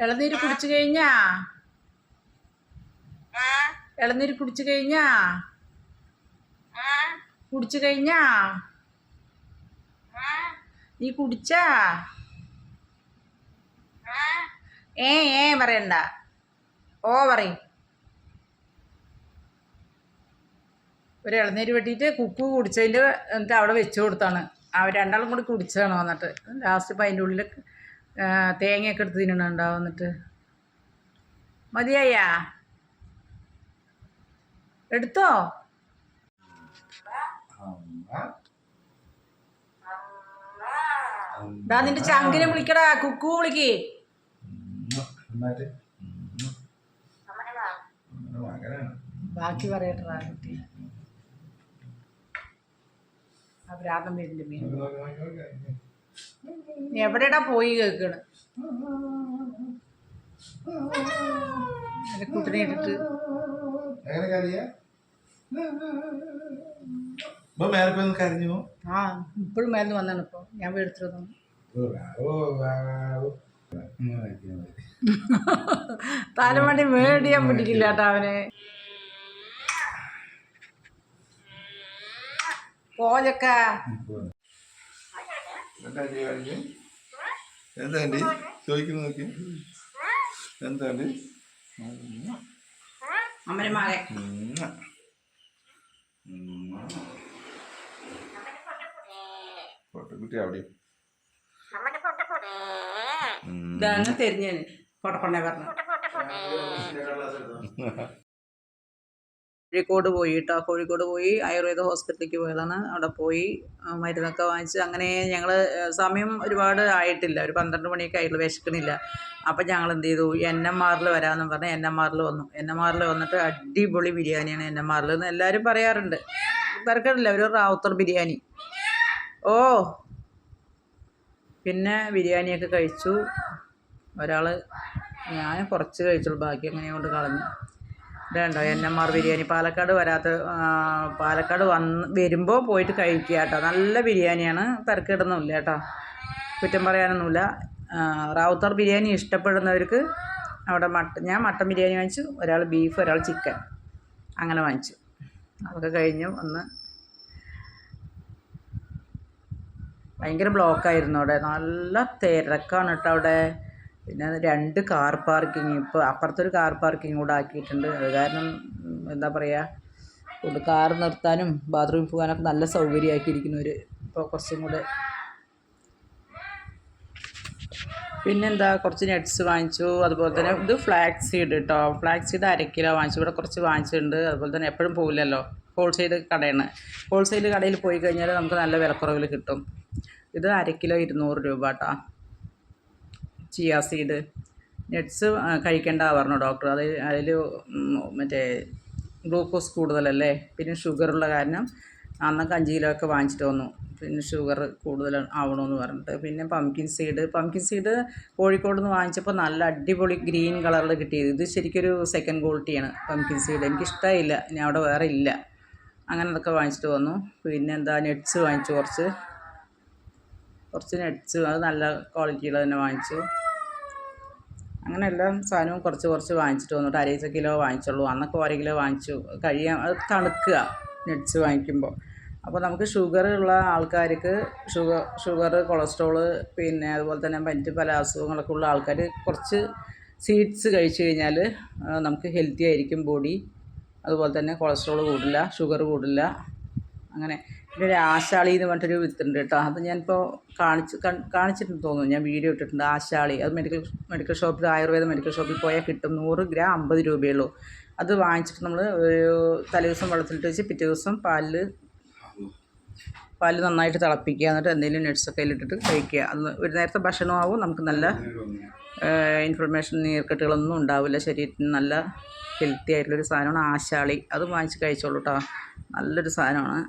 ഇളനീര് കുടിച്ചു കഴിഞ്ഞാ? ഇളനീര് കുടിച്ചു കഴിഞ്ഞാ? കുടിച്ചു കഴിഞ്ഞാ? നീ കുടിച്ചാ? ഏ ഏ പറയണ്ട. ഓ പറയും. ഒരു ഇളനീര് വെട്ടിയിട്ട് കുക്കു കുടിച്ചതിന്റെ എന്നിട്ട് അവിടെ വെച്ചു കൊടുത്താണ്. അവർ രണ്ടാളും കൂടി കുടിച്ചതാണ് വന്നിട്ട്. ലാസ്റ്റ് ഇപ്പം അതിന്റെ ഉള്ളിൽ ആ, തേങ്ങയൊക്കെ എടുത്ത് തിന്നണുണ്ടോ എന്നിട്ട്. മതിയായ? എടുത്തോ? ഡാ നിന്റെ ചങ്കിനെ വിളിക്കടാ കുക്കു വിളിക്ക്. ബാക്കി പറയട്ടാ കുട്ടി. ആ ഭ്രാന്തം വരുന്നുണ്ട് മീൻ. എവിടെടാ പോയി കേൾക്കണ് കുട്ടിനെ ഇട്ടിട്ട്. ആ ഇപ്പോഴും മേലിന് വന്നാണ് ഇപ്പൊ. ഞാൻ എടുത്തിരുന്നു. തലമണി മേടിയാൻ പിടിക്കില്ല കേട്ടോ അവന്. പോലക്ക. എന്താ ആന്റി കാണിച്ചേ? ചോദിക്കുന്നു നോക്കി എന്താ ആന്റി അമ്മനെ മകൻ ഉമ്മ. ഉമ്മ. പൊട്ടക്കുട്ടി അവിടെ ഇതാണ് തെരഞ്ഞാണ് പൊട്ടക്കൊണ്ടേ പറഞ്ഞു കോഴിക്കോട് പോയി കേട്ടോ കോഴിക്കോട് പോയി ആയുർവേദ ഹോസ്പിറ്റലിലേക്ക് പോയതാണ്. അവിടെ പോയി മരുന്നൊക്കെ വാങ്ങിച്ച്. അങ്ങനെ ഞങ്ങൾ സമയം ഒരുപാട് ആയിട്ടില്ല. ഒരു പന്ത്രണ്ട് മണിയൊക്കെ ആയിട്ടുള്ളൂ വിശക്കണില്ല. അപ്പം ഞങ്ങൾ എന്ത് ചെയ്തു എൻ എം ആറിൽ വരാമെന്ന് പറഞ്ഞ് എൻ എം ആറിൽ വന്നു. എൻ എം ആറിൽ വന്നിട്ട് അടിപൊളി ബിരിയാണിയാണ് എൻ എം ആറിൽ എന്ന് എല്ലാവരും പറയാറുണ്ട്. തിരക്കടില്ല ഒരു റാവുത്തർ ബിരിയാണി. ഓ പിന്നെ ബിരിയാണിയൊക്കെ കഴിച്ചു. ഒരാൾ ഞാൻ കുറച്ച് കഴിച്ചുള്ളൂ ബാക്കി അങ്ങനെ കൊണ്ട് കളഞ്ഞു. ഇതുണ്ടോ? N M R biryani. Palakkad വരാത്ത പാലക്കാട് വന്ന് വരുമ്പോൾ പോയിട്ട് കഴിക്കുക കേട്ടോ. നല്ല ബിരിയാണിയാണ്. തിരക്കിടുന്നില്ല കേട്ടോ. കുറ്റം പറയാനൊന്നുമില്ല. റാവുത്തർ ബിരിയാണി ഇഷ്ടപ്പെടുന്നവർക്ക് അവിടെ മട്ട ഞാൻ മട്ടൻ ബിരിയാണി വാങ്ങിച്ചു. ഒരാൾ ബീഫ് ഒരാൾ ചിക്കൻ. അങ്ങനെ വാങ്ങിച്ചു. അതൊക്കെ കഴിഞ്ഞു ഒന്ന് ഭയങ്കര ബ്ലോക്കായിരുന്നു അവിടെ. നല്ല തിരക്കാണ് കേട്ടോ അവിടെ. പിന്നെ രണ്ട് കാർ പാർക്കിങ് ഇപ്പോൾ അപ്പുറത്തൊരു കാർ പാർക്കിംഗ് കൂടെ ആക്കിയിട്ടുണ്ട്. അത് കാരണം എന്താ പറയുക കാർ നിർത്താനും ബാത്റൂമിൽ പോകാനൊക്കെ നല്ല സൗകര്യമാക്കിയിരിക്കുന്ന ഒരു ഇപ്പോൾ കുറച്ചും കൂടെ. പിന്നെന്താ കുറച്ച് നട്ട്സ് വാങ്ങിച്ചു. അതുപോലെ തന്നെ ഇത് ഫ്ലാക്സ് സീഡ് കേട്ടോ ഫ്ലാക്സ് സീഡ് അര കിലോ വാങ്ങിച്ചു. ഇവിടെ കുറച്ച് വാങ്ങിച്ചിട്ടുണ്ട്. അതുപോലെ തന്നെ എപ്പോഴും പോകില്ലല്ലോ ഹോൾസെയിൽ കടയാണ്. ഹോൾസെയിൽ കടയിൽ പോയി കഴിഞ്ഞാൽ നമുക്ക് നല്ല വിലക്കുറവിൽ കിട്ടും. ഇത് അര കിലോ ഇരുന്നൂറ് രൂപ കേട്ടോ ചിയ സീഡ് നട്ട്സ് കഴിക്കേണ്ട പറഞ്ഞു ഡോക്ടർ. അത് അതിൽ മറ്റേ ഗ്ലൂക്കോസ് കൂടുതലല്ലേ? പിന്നെ ഷുഗറുള്ള കാരണം അന്നൊക്കെ അഞ്ച് കിലോ ഒക്കെ വാങ്ങിച്ചിട്ട് വന്നു. പിന്നെ ഷുഗർ കൂടുതൽ ആവണമെന്ന് പറഞ്ഞിട്ട്. പിന്നെ pumpkin seed. Pumpkin seed Kozhikode നിന്ന് വാങ്ങിച്ചപ്പോൾ നല്ല അടിപൊളി ഗ്രീൻ കളറിൽ കിട്ടിയത്. ഇത് ശരിക്കൊരു സെക്കൻഡ് ക്വാളിറ്റിയാണ് പംകിൻ സീഡ്. എനിക്കിഷ്ടമായില്ല ഇനി അവിടെ വേറെ ഇല്ല. അങ്ങനെ അതൊക്കെ വാങ്ങിച്ചിട്ട് വന്നു. പിന്നെ എന്താ നട്ട്സ് വാങ്ങിച്ചു കുറച്ച്. കുറച്ച് നട്ട്സ് അത് നല്ല ക്വാളിറ്റിയുള്ള തന്നെ വാങ്ങിച്ചു. അങ്ങനെ എല്ലാം സാധനവും കുറച്ച് കുറച്ച് വാങ്ങിച്ചിട്ട് വന്നിട്ട് അരയിച്ച കിലോ വാങ്ങിച്ചുള്ളൂ. അന്നൊക്കെ ഓരോ കിലോ വാങ്ങിച്ചു. കഴിയാൻ അത് തണുക്കുക നട്ട്സ് വാങ്ങിക്കുമ്പോൾ. അപ്പോൾ നമുക്ക് ഷുഗർ ഉള്ള ആൾക്കാർക്ക് ഷുഗർ ഷുഗർ കൊളസ്ട്രോൾ പിന്നെ അതുപോലെ തന്നെ മറ്റ് പല അസുഖങ്ങളൊക്കെ ഉള്ള ആൾക്കാർ കുറച്ച് സീഡ്സ് കഴിച്ചു കഴിഞ്ഞാൽ നമുക്ക് ഹെൽത്തി ആയിരിക്കും ബോഡി അതുപോലെ തന്നെ കൊളസ്ട്രോൾ കൂടില്ല ഷുഗർ കൂടില്ല. അങ്ങനെ പിന്നെ ഒരു ആശാളി എന്ന് പറഞ്ഞിട്ടൊരു വിത്തുണ്ട് കേട്ടോ. അത് ഞാനിപ്പോൾ കാണിച്ച് കാണിച്ചിട്ടുണ്ട് തോന്നുന്നു. ഞാൻ വീഡിയോ ഇട്ടിട്ടുണ്ട്. ആശാളി. അത് മെഡിക്കൽ മെഡിക്കൽ ഷോപ്പിൽ ആയുർവേദ മെഡിക്കൽ ഷോപ്പിൽ പോയാൽ കിട്ടും. നൂറ് ഗ്രാം അമ്പത് രൂപയുള്ളൂ. അത് വാങ്ങിച്ചിട്ട് നമ്മൾ ഒരു തലേദിവസം വെള്ളത്തിലിട്ട് വെച്ച് പിറ്റേ ദിവസം പാൽ പാൽ നന്നായിട്ട് തിളപ്പിക്കുക. എന്നിട്ട് എന്തെങ്കിലും നെഡ്സൊക്കെ അതിലിട്ടിട്ട് കഴിക്കുക. അന്ന് ഒരു നേരത്തെ ഭക്ഷണമാവും നമുക്ക് നല്ല ഇൻഫർമേഷൻ നീർക്കെട്ടുകളൊന്നും ഉണ്ടാവില്ല. ശരീരത്തിന് നല്ല ഹെൽത്തി ആയിട്ടുള്ളൊരു സാധനമാണ് ആശാളി. അത് വാങ്ങിച്ച് കഴിച്ചോളൂ കേട്ടോ നല്ലൊരു സാധനമാണ്.